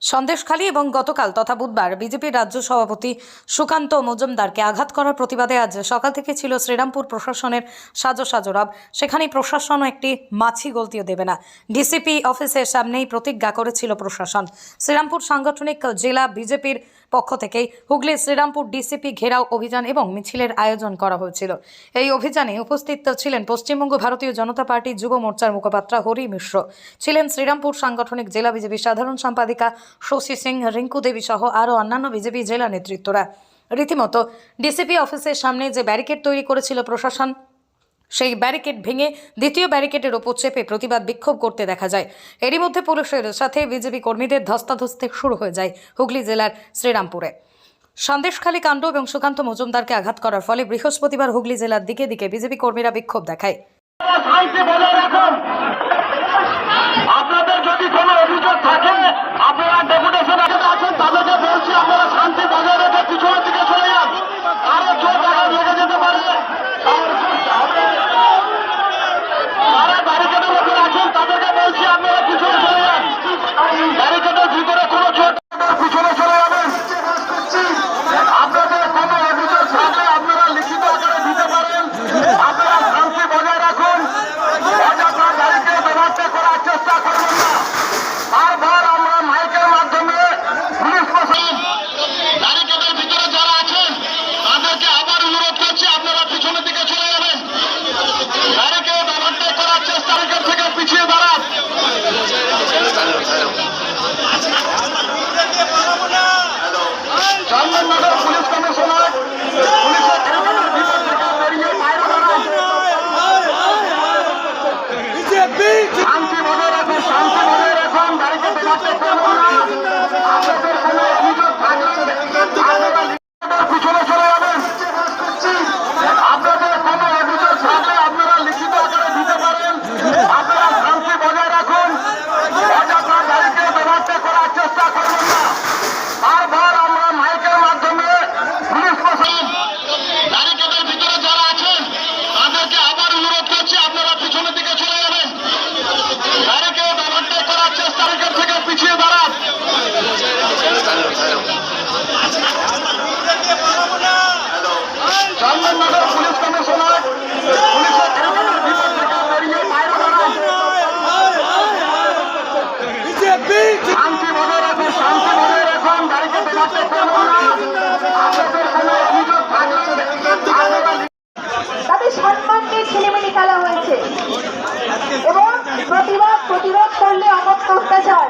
সন্দেশখালী এবং গতকাল তথা বুধবার বিজেপির রাজ্য সভাপতি সুকান্ত মজুমদারকে আঘাত করার প্রতিবাদে আজ সকাল থেকে ছিল শ্রীরামপুর প্রশাসনের সাজো সাজো রব। সেখানে প্রশাসনও একটি মাছি গলতিও দেবে না। ডিসিপি অফিসের সামনেই প্রতিজ্ঞা করেছিল প্রশাসন। শ্রীরামপুর সাংগঠনিক জেলা বিজেপির পক্ষ থেকেই হুগলি শ্রীরামপুর ডিসিপি ঘেরাও অভিযান এবং মিছিলের আয়োজন করা হয়েছিল। এই অভিযানে উপস্থিত ছিলেন পশ্চিমবঙ্গ ভারতীয় জনতা পার্টি যুব মোর্চার মুখপাত্র হরি মিশ্র, ছিলেন শ্রীরামপুর সাংগঠনিক জেলা বিজেপি সাধারণ সম্পাদিকা শশী সিং রিঙ্কু দেবী সহ আরও অন্যান্য বিজেপি জেলা নেতৃত্বরা। রীতিমতো ডিসিপি অফিসের সামনে যে ব্যারিকেড তৈরি করেছিল প্রশাসন সেই ব্যারিকেড ভেঙে দ্বিতীয় ব্যারিকেডের ওপর চেপে প্রতিবাদ বিক্ষোভ করতে দেখা যায়। এরই মধ্যে পুলিশের সাথে বিজেপি কর্মীদের ধস্তাধস্তি শুরু হয়ে যায় হুগলি জেলার শ্রীরামপুরে। সন্দেশখালী কাণ্ড এবং সুকান্ত মজুমদারকে আঘাত করার ফলে বৃহস্পতিবার হুগলি জেলার দিকে দিকে বিজেপি কর্মীরা বিক্ষোভ দেখায়। আপনাদের যদি কোনো অভিযোগ থাকে, আপনারা ওভারটেক সম্মান নিয়ে তাদের ছেলেমেলে খেলা হয়েছে। এবং প্রতিবাদ প্রতিবাদ করলে অমত অত্যাচার।